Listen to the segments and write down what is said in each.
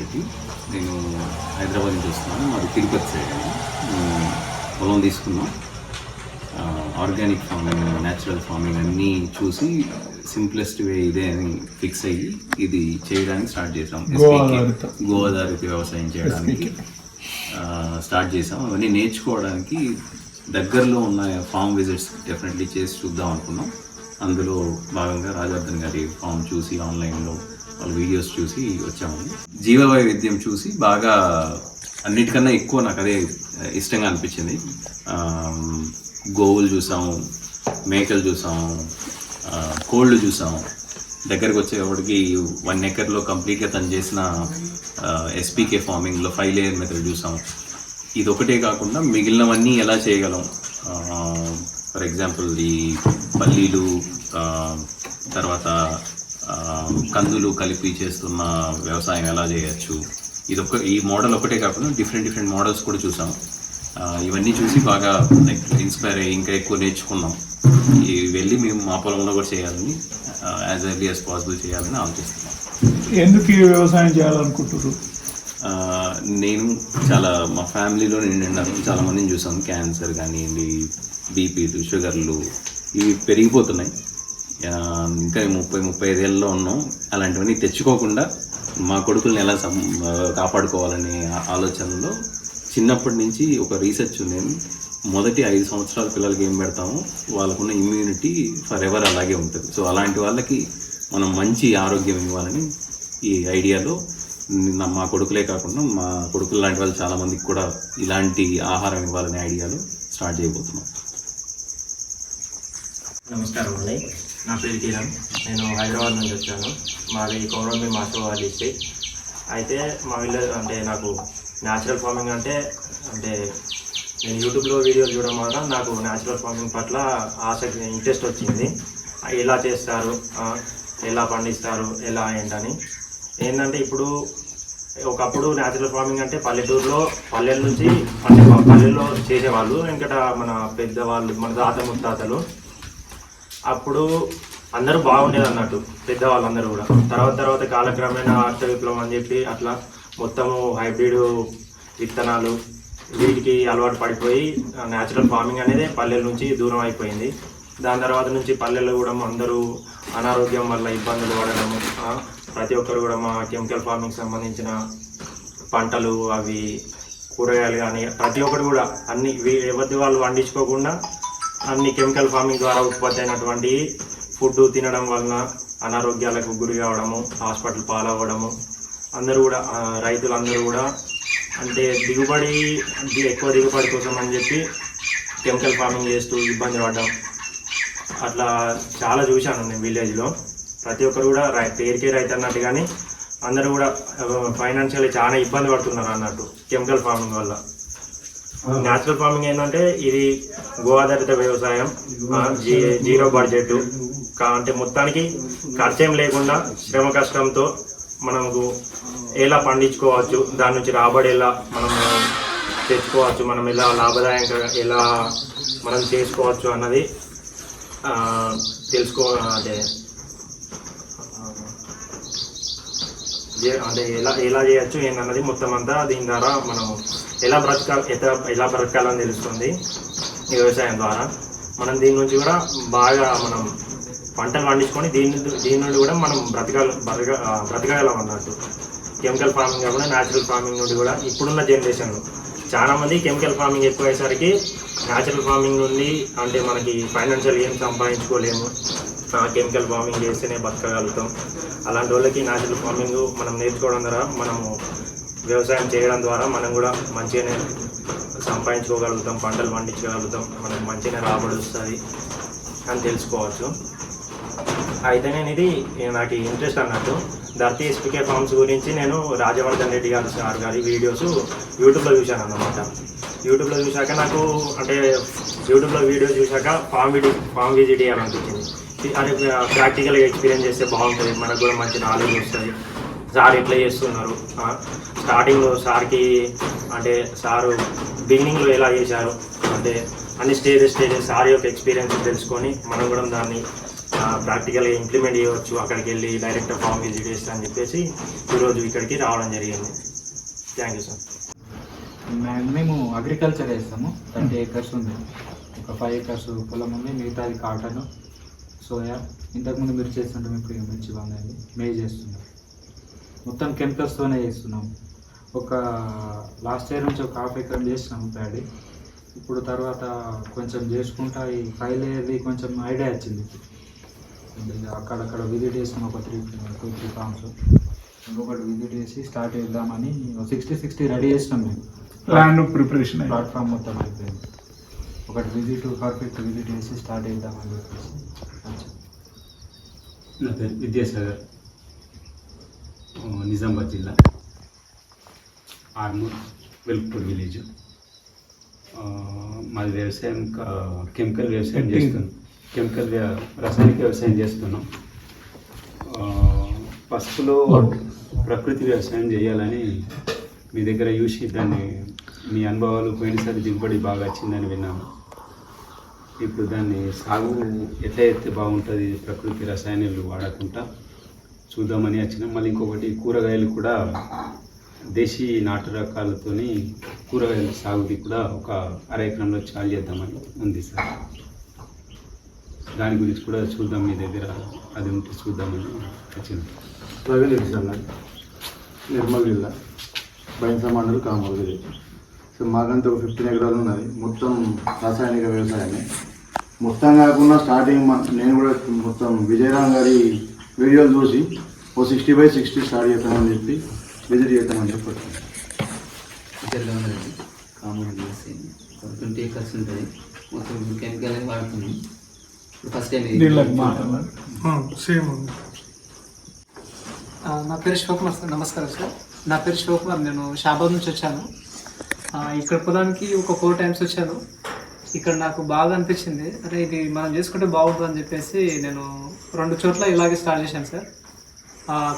రెడ్డి నేను హైదరాబాద్ నుంచి వస్తున్నాను. మాది తిరుపతి సైడ్ పొలం తీసుకున్నాం. ఆర్గానిక్ ఫార్మింగ్ న్యాచురల్ ఫార్మింగ్ అన్నీ చూసి సింప్లెస్ట్ వే ఇదే అని ఫిక్స్ అయ్యి ఇది చేయడానికి స్టార్ట్ చేసాం. Go SPK. ఆధారిత. గో ఆధారిత వ్యవసాయం చేయడానికి స్టార్ట్ చేసాం. అవన్నీ నేర్చుకోవడానికి దగ్గరలో ఉన్న ఫామ్ విజిట్స్ డెఫినెట్లీ చేసి చూద్దాం అనుకున్నాం. అందులో భాగంగా రాజవర్ధన్ గారి ఫామ్ చూసి ఆన్లైన్లో వాళ్ళ వీడియోస్ చూసి వచ్చాము. జీవ వైవిధ్యం చూసి బాగా అన్నిటికన్నా ఎక్కువ నాకు అదే ఇష్టంగా అనిపించింది. గోవులు చూసాము మేకలు చూసాము కోళ్ళు చూసాము. దగ్గరకు వచ్చేవాడికి వన్ ఎకర్లో కంప్లీట్గా తను చేసిన ఎస్పీకే ఫార్మింగ్లో ఫైవ్ లేయర్ మెథడ్ చూసాం ఇది ఒకటే కాకుండా మిగిలినవన్నీ ఎలా చేయగలం? ఫర్ ఎగ్జాంపుల్ ఈ పల్లీలు తర్వాత కందులు కలిపి చేస్తున్న వ్యవసాయం ఎలా చేయొచ్చు? ఇది ఒక ఈ మోడల్ ఒకటే కాకుండా డిఫరెంట్ డిఫరెంట్ మోడల్స్ కూడా చూసాం. ఇవన్నీ చూసి బాగా లైక్ ఇన్స్పైర్ అయ్యి ఇంకా ఎక్కువ నేర్చుకున్నాం. ఈ వెళ్ళి మేము మా పొలంలో కూడా చేయాలని యాజ్ ఎర్లీ యాజ్ పాసిబుల్ చేయాలని ఆలోచిస్తున్నాం. ఎందుకు ఈ వ్యవసాయం చేయాలనుకుంటున్నారు? నేను చాలా మా ఫ్యామిలీలో నేను చాలా మందిని చూసాను క్యాన్సర్ కానివ్వండి బీపీలు షుగర్లు ఇవి పెరిగిపోతున్నాయి. ఇంకా ముప్పై ముప్పై ఐదేళ్ళలో ఉన్నాం. అలాంటివన్నీ తెచ్చుకోకుండా మా కొడుకుల్ని ఎలా సం కాపాడుకోవాలనే ఆలోచనలో చిన్నప్పటి నుంచి ఒక రీసెర్చ్ ఉండేది మొదటి ఐదు సంవత్సరాల పిల్లలకి ఏం పెడతామో వాళ్ళకున్న ఇమ్యూనిటీ ఫర్ ఎవర్ అలాగే ఉంటుంది. సో అలాంటి వాళ్ళకి మనం మంచి ఆరోగ్యం ఇవ్వాలని ఈ ఐడియాలో మా కొడుకులే కాకుండా మా కొడుకులు లాంటి వాళ్ళు చాలామందికి కూడా ఇలాంటి ఆహారం ఇవ్వాలనే ఐడియాలో స్టార్ట్ చేయబోతున్నాం. నమస్కారం అండి. నా పేరు కిరణ్. నేను హైదరాబాద్ నుంచి వచ్చాను. మాది కౌరంబి మాసోవా డిస్ట్రిక్ట్. అయితే మా విలేజ్ అంటే నాకు న్యాచురల్ ఫార్మింగ్ అంటే అంటే నేను యూట్యూబ్లో వీడియోలు చూడడం వల్ల నాకు న్యాచురల్ ఫార్మింగ్ పట్ల ఆసక్తి ఇంట్రెస్ట్ వచ్చింది. ఎలా చేస్తారు ఎలా పండిస్తారు ఎలా ఏంటని. ఏంటంటే ఇప్పుడు ఒకప్పుడు న్యాచురల్ ఫార్మింగ్ అంటే పల్లెటూరులో పల్లెల నుంచి అంటే పల్లెల్లో చేసేవాళ్ళు. ఇంకట మన పెద్దవాళ్ళు మన తాత ముత్తాతలు. అప్పుడు అందరూ బాగుండేది అన్నట్టు పెద్దవాళ్ళందరూ కూడా. తర్వాత తర్వాత కాలక్రమేణా అర్థ విప్లవం అని చెప్పి అట్లా మొత్తము హైబ్రిడ్ విత్తనాలు వీటికి అలవాటు పడిపోయి న్యాచురల్ ఫార్మింగ్ అనేది పల్లెల నుంచి దూరం అయిపోయింది. దాని తర్వాత నుంచి పల్లెల్లో కూడా అందరూ అనారోగ్యం వల్ల ఇబ్బందులు పడడము ప్రతి ఒక్కరు కూడా మా కెమికల్ ఫార్మింగ్ సంబంధించిన పంటలు అవి కూరగాయలు కానీ ప్రతి ఒక్కరు కూడా అన్ని ఎవరి వాళ్ళు పండించుకోకుండా అన్ని కెమికల్ ఫార్మింగ్ ద్వారా ఉత్పత్తి అయినటువంటి ఫుడ్ తినడం వలన అనారోగ్యాలకు గురి కావడము హాస్పిటల్ పాలవ్వడము అందరూ కూడా రైతులందరూ కూడా అంటే దిగుబడి ఎక్కువ దిగుబడి కోసం అని చెప్పి కెమికల్ ఫార్మింగ్ చేస్తూ ఇబ్బంది పడ్డాం. అట్లా చాలా చూశాను నేను విలేజ్లో. ప్రతి ఒక్కరు కూడా రై పేరుకే రైతు అన్నట్టు కానీ అందరూ కూడా ఫైనాన్షియల్ చాలా ఇబ్బంది పడుతున్నారు అన్నట్టు కెమికల్ ఫార్మింగ్ వల్ల. న్యాచురల్ ఫార్మింగ్ ఏంటంటే ఇది గో ఆధారిత వ్యవసాయం జీ- జీరో బడ్జెట్ అంటే మొత్తానికి ఖర్చేం లేకుండా శ్రమ కష్టంతో మనకు ఎలా పండించుకోవచ్చు దాని నుంచి రాబడి ఎలా మనం తెచ్చుకోవచ్చు మనం ఎలా లాభదాయకంగా ఎలా మనం చేసుకోవచ్చు అన్నది తెలుసుకో అంటే అంటే ఎలా ఎలా చేయొచ్చు ఏంటన్నది మొత్తం అంతా దీని ద్వారా మనం ఎలా బ్రతకాలి ఎలా ఎలా బ్రతకాలని తెలుస్తుంది ఈ వ్యవసాయం ద్వారా. మనం దీని నుంచి కూడా బాగా మనం పంటలు పండించుకొని దీని దీని నుండి కూడా మనం బ్రతకాల బ్రతక బ్రతకగలం అన్నట్టు. కెమికల్ ఫార్మింగ్ కాకుండా న్యాచురల్ ఫార్మింగ్ నుండి కూడా ఇప్పుడున్న జనరేషన్లో చాలా మంది కెమికల్ ఫార్మింగ్ ఎక్కువయ్యేసరికి న్యాచురల్ ఫార్మింగ్ నుండి అంటే మనకి ఫైనాన్షియల్ ఏం సంపాదించుకోలేము. కెమికల్ ఫార్మింగ్ చేస్తేనే బతకగలుగుతాం అలాంటి వాళ్ళకి న్యాచురల్ ఫార్మింగ్ మనం నేర్చుకోవడం ద్వారా మనము వ్యవసాయం చేయడం ద్వారా మనం కూడా మంచిగానే సంపాదించుకోగలుగుతాం పంటలు పండించగలుగుతాం మనకు మంచిగానే రాబడి వస్తుంది అని తెలుసుకోవచ్చు. అయితే నేను ఇది నాకు ఇంట్రెస్ట్ అన్నట్టు ధర్తి ఎస్పీకే ఫార్మ్స్ గురించి నేను రాజవర్ధన్ రెడ్డి గారు సార్ గారి వీడియోస్ యూట్యూబ్లో చూశాను అన్నమాట. యూట్యూబ్లో చూశాక నాకు అంటే యూట్యూబ్లో వీడియో చూశాక ఫామ్ విజిట్ ఫామ్ విజిట్ చేయాలనిపించింది. అదే ప్రాక్టికల్గా ఎక్స్పీరియన్స్ చేస్తే బాగుంటుంది మనకు కూడా మంచి నాలెడ్జ్ వస్తుంది. సార్ ఎట్లా చేస్తున్నారు? స్టార్టింగ్లో సార్కి అంటే సారు బిగినింగ్లో ఎలా చేశారు? అంటే అన్ని స్టేజెస్ స్టేజెస్ సార్ యొక్క ఎక్స్పీరియన్స్ తెలుసుకొని మనం కూడా దాన్ని ప్రాక్టికల్గా ఇంప్లిమెంట్ చేయవచ్చు. అక్కడికి వెళ్ళి డైరెక్ట్ ఫామ్ విజిట్ చేస్తా అని చెప్పేసి ఈరోజు ఇక్కడికి రావడం జరిగింది. థ్యాంక్ యూ సార్ మేము అగ్రికల్చర్ వేస్తాము థర్టీ ఏకర్స్ ఉంది. ఒక ఫైవ్ ఏకర్స్ పొలం ఉంది. మిగతాది కాటన్ సోయా. ఇంతకుముందు మీరు చేస్తుంటే ఇప్పుడు ఇక మిర్చి బాగుంది మే చేస్తున్నాం. మొత్తం కెమికల్స్తోనే చేస్తున్నాం. ఒక లాస్ట్ ఇయర్ నుంచి ఒక హాఫ్ ఎకరం చేసినాము ప్యాడీ ఇప్పుడు తర్వాత కొంచెం చేసుకుంటా ఈ ఫైవ్ లేయర్ది కొంచెం ఐడియా వచ్చింది. అక్కడక్కడ విజిట్ చేసాం ఒక త్రీ టూ త్రీ ఫార్మ్స్ ఇంకొకటి విజిట్ చేసి స్టార్ట్ చేద్దామని సిక్స్టీ సిక్స్టీ రెడీ చేసినాం మేము. ల్యాండ్ ప్రిపరేషన్ ప్లాట్ఫామ్ మొత్తం అయిపోయింది ఒకటి విజిట్ పర్ఫెక్ట్ విజిట్ చేసి స్టార్ట్ చేద్దామని చెప్పేసి. నా పేరు విద్యాసాగర్. నిజామాబాద్ జిల్లా ఆర్మూర్ వెల్పూర్ విలేజ్. మాది వ్యవసాయం కెమికల్ వ్యవసాయం చేస్తున్నాం. కెమికల్ రసాయనిక వ్యవసాయం చేస్తున్నాం. పసుపులో ప్రకృతి వ్యవసాయం చేయాలని మీ దగ్గర చూసి దాన్ని మీ అనుభవాలు పోయినసారి దిగుబడి బాగా వచ్చిందని విన్నాము. ఇప్పుడు దాన్ని సాగు ఎట్లా అయితే బాగుంటుంది ప్రకృతి రసాయనాలు వాడకుండా చూద్దామని వచ్చినాం. మళ్ళీ ఇంకొకటి కూరగాయలు కూడా దేశీ నాటు రకాలతోని కూరగాయల సాగుది కూడా ఒక అర ఎకరంలో చాలు చేద్దామని ఉంది సార్. దాని గురించి కూడా చూద్దాం మీ దగ్గర. అది ఉంటే చూద్దామని వచ్చింది ప్రవీణ్ సార్ నాకు నిర్మల్ జిల్లా. బైన్స మండల్ కామల్ విలేజ్ సో మాకంతా ఒక ఫిఫ్టీన్ ఎకరాలు ఉన్నది. మొత్తం రాసాయనిక వ్యవసాయమే. మొత్తం కాకుండా స్టార్టింగ్ నేను కూడా మొత్తం విజయరామ్ గారి వీడియోలు చూసి ఓ సిక్స్టీ బై సిక్స్టీ స్టార్ట్ చేద్దామని చెప్పి విజిట్ చేద్దామని చెప్పి వచ్చాను. తెల్లవారండి కామన్ చేసి ట్వంటీ ఏకర్స్ ఉంటుంది. మొత్తం కెమికల్ అని వాడుతున్నాం. ఫస్ట్ టైం సేమ్ నా పేరు శివకుమార్ సార్. నమస్కారం సార్. నా పేరు శివకుమార్. నేను షాబాద్ నుంచి వచ్చాను. ఆ, ఇక్కడ పొలానికి ఒక ఫోర్ టైమ్స్ వచ్చాను. ఇక్కడ నాకు బాగా అనిపించింది. అరే ఇది మనం చేసుకుంటే బాగుంటుంది అని చెప్పేసి నేను రెండు చోట్ల ఇలాగే స్టార్ట్ చేశాను సార్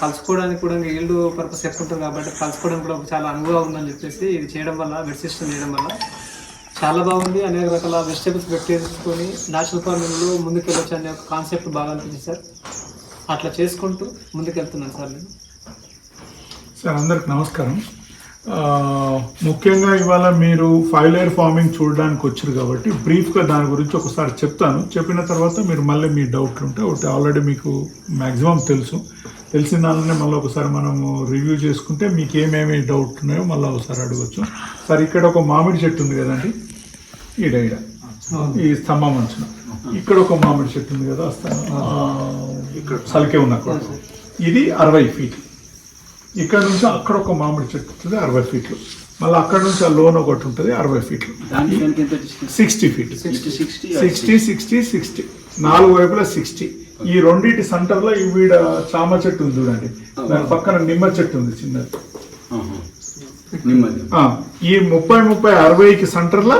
కలుసుకోవడానికి కూడా ఈల్డ్ పర్పస్ ఎక్కువ ఉంటుంది కాబట్టి కలుసుకోవడానికి కూడా చాలా అనుభవం ఉందని చెప్పేసి ఇది చేయడం వల్ల వెట్ సిస్టమ్ చేయడం వల్ల చాలా బాగుంది. అనేక రకాల వెజిటేబుల్స్ పెట్టేసుకొని నేచురల్ ఫార్మింగ్లో ముందుకెళ్ళొచ్చు అనే ఒక కాన్సెప్ట్ బాగా అనిపించింది సార్ అట్లా చేసుకుంటూ ముందుకెళ్తున్నాను సార్ నేను సార్ అందరికి నమస్కారం. ముఖ్యంగా ఇవాళ మీరు ఫైవ్ లేయర్ ఫార్మింగ్ చూడడానికి వచ్చారు కాబట్టి బ్రీఫ్గా దాని గురించి ఒకసారి చెప్తాను. చెప్పిన తర్వాత మీరు మళ్ళీ మీ డౌట్లు ఉంటే ఒకటి ఆల్రెడీ మీకు మ్యాక్సిమం తెలుసు. తెలిసిన దానినే మళ్ళీ ఒకసారి మనము రివ్యూ చేసుకుంటే మీకు ఏమేమి డౌట్ ఉన్నాయో మళ్ళీ ఒకసారి అడగచ్చు. సార్ ఇక్కడ ఒక మామిడి చెట్టు ఉంది కదండి? ఈడ ఈడ ఈ స్తంభం అంచున. ఇక్కడ ఒక మామిడి చెట్టు ఉంది కదా ఇక్కడ. సలికే ఉన్న ఇది అరవై ఫీట్ ఇక్కడ నుంచి అక్కడ ఒక మామిడి చెట్టు ఉంటుంది అరవై ఫీట్లు. మళ్ళీ అక్కడ నుంచి ఆ లోన్ ఒకటి ఉంటుంది అరవై ఫీట్లు. Sixty feet. Sixty sixty sixty sixty sixty. నాలుగు వైపులా సిక్స్టీ. ఈ రెండింటి సెంటర్లో ఈ వీడ చామ చెట్టు ఉంది చూడండి. దాని పక్కన నిమ్మ చెట్టు ఉంది చిన్నది. నెమ్మది ఆ, ఈ ముప్పై ముప్పై అరవైకి సెంటర్లో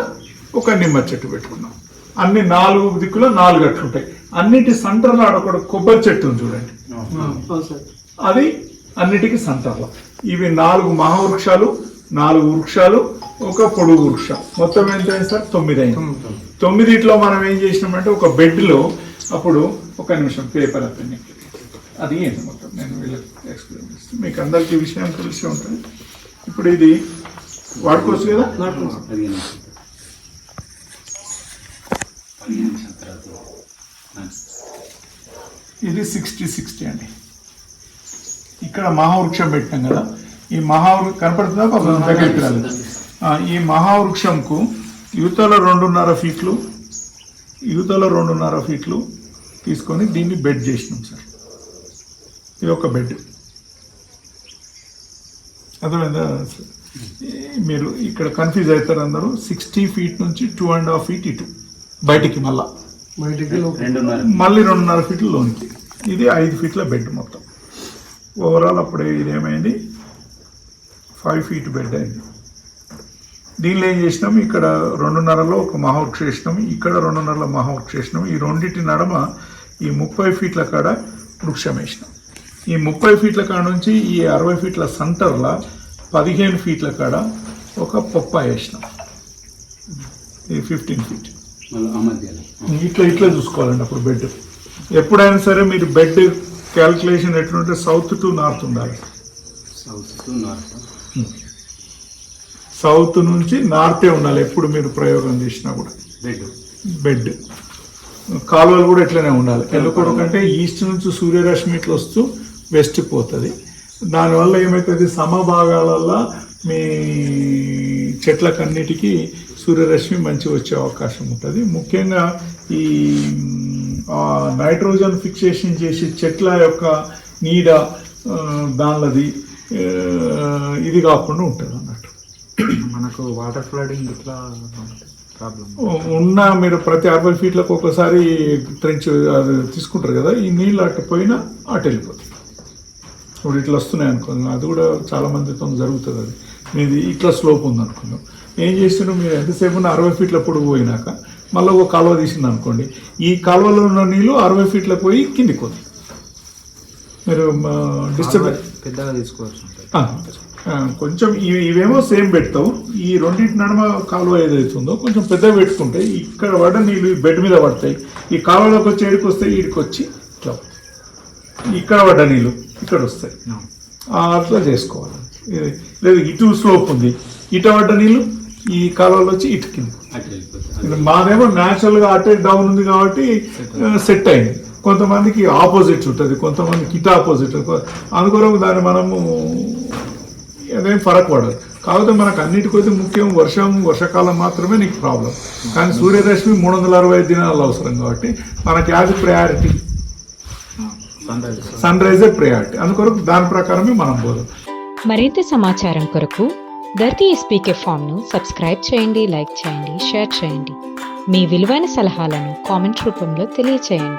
ఒక నిమ్మ చెట్టు పెట్టుకున్నాం. అన్ని నాలుగు దిక్కులో నాలుగు అట్లుంటాయి. అన్నిటి సెంటర్లో ఆడ ఒక కొబ్బరి చెట్టు ఉంది చూడండి. అది అన్నిటికీ సెంటర్లో ఇవి నాలుగు మహావృక్షాలు నాలుగు వృక్షాలు ఒక పొడుగు వృక్షం. మొత్తం ఎంత అయింది సార్? తొమ్మిది అయింది. తొమ్మిదిట్లో మనం ఏం చేసినామంటే ఒక బెడ్లో అప్పుడు ఒక నిమిషం పేపర్ అతన్ని. అది ఏంటి మొత్తం? నేను వీళ్ళకి ఎక్స్ప్లెయిన్ చేస్తాను మీకు అందరికీ విషయం తెలిసి ఉంటుంది. ఇప్పుడు ఇది వాడుకోవచ్చు కదా? ఇది సిక్స్టీ సిక్స్టీ అండి. ఇక్కడ మహావృక్షం పెట్టాం కదా. ఈ మహావృ కనపడుతుందా దగ్గరికి రాలేదు ఈ మహావృక్షంకు యువతలో రెండున్నర ఫీట్లు యువతలో రెండున్నర ఫీట్లు తీసుకొని దీన్ని బెడ్ చేసినాం సార్. ఇది ఒక బెడ్. అర్థమైందా? మీరు ఇక్కడ కన్ఫ్యూజ్ అవుతారు అందరూ. సిక్స్టీ ఫీట్ నుంచి టూ అండ్ హాఫ్ ఫీట్ ఇటు బయటికి మళ్ళా. బయటికి మళ్ళీ రెండున్నర ఫీట్లు లోనికి. ఇది ఐదు ఫీట్ల బెడ్ మొత్తం. ఓవరాల్ అప్పుడే ఇది ఏమైంది ఫైవ్ ఫీట్ బెడ్ అయింది. దీనిలో ఏం చేసినాం? ఇక్కడ రెండున్నరలో ఒక మహావృక్ష వేసినాం. ఇక్కడ రెండున్నరలో మహావృక్ష వేసినాం. ఈ రెండింటి నడమ ఈ ముప్పై ఫీట్ల కాడ వృక్షం వేసినాం. ఈ ముప్పై ఫీట్ల కాడ నుంచి ఈ అరవై ఫీట్ల సెంటర్లో పదిహేను ఫీట్ల కాడ ఒక పొప్ప వేసినాం. ఇది ఫిఫ్టీన్ ఫీట్. ఇట్లా ఇట్లా చూసుకోవాలండి అప్పుడు బెడ్. ఎప్పుడైనా సరే మీరు బెడ్ క్యాల్కులేషన్ ఎట్లుంటే సౌత్ టు నార్త్ ఉండాలి. సౌత్ టు నార్త్ సౌత్ నుంచి నార్తే ఉండాలి ఎప్పుడు మీరు ప్రయోగం చేసినా కూడా. బెడ్ బెడ్ కాలువలు కూడా ఇట్లనే ఉండాలి. ఎందుకంటే ఈస్ట్ నుంచి సూర్యరశ్మి ఇట్లా వస్తూ వెస్ట్ పోతుంది. దానివల్ల ఏమవుతుంది సమభాగాలల్లో మీ చెట్లకన్నిటికీ సూర్యరశ్మి మంచి వచ్చే అవకాశం ఉంటుంది. ముఖ్యంగా ఈ నైట్రోజన్ ఫిక్సేషన్ చేసి చెట్ల యొక్క నీడ ఆ, ఇది కాకుండా ఉంటుంది అన్నట్టు. మనకు వాటర్ ఫ్లడింగ్ ఇట్లా ప్రాబ్లం ఉన్న మీరు ప్రతి అరవై ఫీట్లకు ఒకసారి ట్రెంచ్ అది తీసుకుంటారు కదా ఈ నీళ్ళు అటు పోయినా అటు వెళ్ళిపోతాయి. ఇప్పుడు ఇట్లా వస్తున్నాయి అనుకుందాం. అది కూడా చాలా మందితో జరుగుతుంది అది. మీది ఇట్లా స్లోప్ ఉంది అనుకుందాం ఏం చేస్తున్నాం మీరు ఎంతసేపు ఉన్న అరవై ఫీట్ల పొడుగు పోయినాక మళ్ళీ ఒక కాలువ తీసింది అనుకోండి. ఈ కాలువలో ఉన్న నీళ్ళు అరవై ఫీట్లకు పోయి కిందికి పోతాయి. మీరు డిస్టర్బ్ పెద్దగా ఆ, కొంచెం ఇవి ఇవేమో సేమ్ పెడతావు. ఈ రెండింటి నడుమ కాలువ ఏదైతుందో కొంచెం పెద్దగా పెట్టుకుంటే ఇక్కడ పడ్డ నీళ్ళు ఈ బెడ్ మీద పడతాయి. ఈ కాలువలోకి వచ్చి ఏడికి వస్తాయి ఈడికి వచ్చి ఇట్లా ఇక్కడ పడ్డ నీళ్ళు ఇక్కడ వస్తాయి. అట్లా చేసుకోవాలి. లేదు ఇటు స్లోప్ ఉంది. ఇటు పడ్డ నీళ్ళు ఈ కాలువలో వచ్చి ఇటు కింద. మాదేమో న్యాచురల్గా అటే డౌన్ ఉంది కాబట్టి సెట్ అయింది. కొంతమందికి ఆపోజిట్ ఉంటుంది కొంతమందికి ఇటు ఆపోజిట్ అందుకొరకు దాన్ని మనము అదేం ఫరక్ పడదు కాకపోతే మనకు అన్నిటికైతే ముఖ్యం వర్షం వర్షాకాలం మాత్రమే నీకు ప్రాబ్లం కానీ సూర్యరశ్మి మూడు వందల అరవై ఐదు దినాలు అవసరం కాబట్టి మనకి యాజ్ ప్రయారిటీ సన్ రైజే ప్రయారిటీ అందుకొరకు దాని ప్రకారమే మనం పోదాం. మరింత సమాచారం కొరకు ధర్తీ ఎస్పీకే ఫామ్ను సబ్స్క్రైబ్ చేయండి లైక్ చేయండి షేర్ చేయండి. మీ విలువైన సలహాలను కామెంట్ రూపంలో తెలియచేయండి.